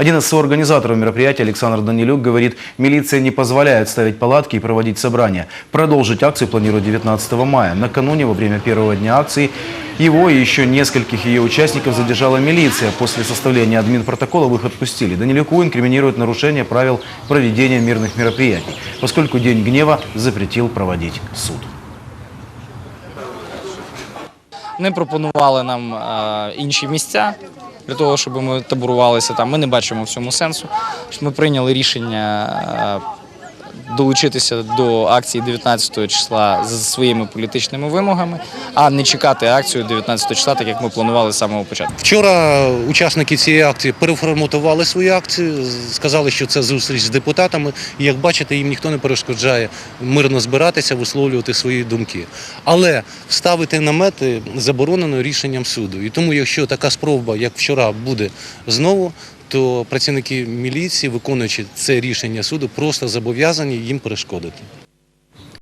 Один из соорганизаторов мероприятия, Александр Данилюк, говорит, милиция не позволяет ставить палатки и проводить собрания. Продолжить акцию планируют 19 мая. Накануне, во время первого дня акции, его и еще нескольких ее участников задержала милиция. После составления админпротокола их отпустили. Данилюку инкриминируют нарушение правил проведения мирных мероприятий, поскольку День гнева запретил проводить суд. Не пропонували нам е, інші місця для того, щоб ми таборувалися там. Ми не бачимо в цьому сенсу. Ми прийняли рішення е, долучитися до акції 19 числа з своїми політичними вимогами, а не чекати акцію 19 числа, так як ми планували з самого початку. Вчора учасники цієї акції переформатували свою акцію, сказали, що це зустріч з депутатами. І як бачите, їм ніхто не перешкоджає мирно збиратися, висловлювати свої думки. Але ставити намети заборонено рішенням суду. І тому, якщо така спроба, як вчора, буде знову, то працівники міліції, виконуючи це рішення суду, просто зобов'язані їм перешкодити.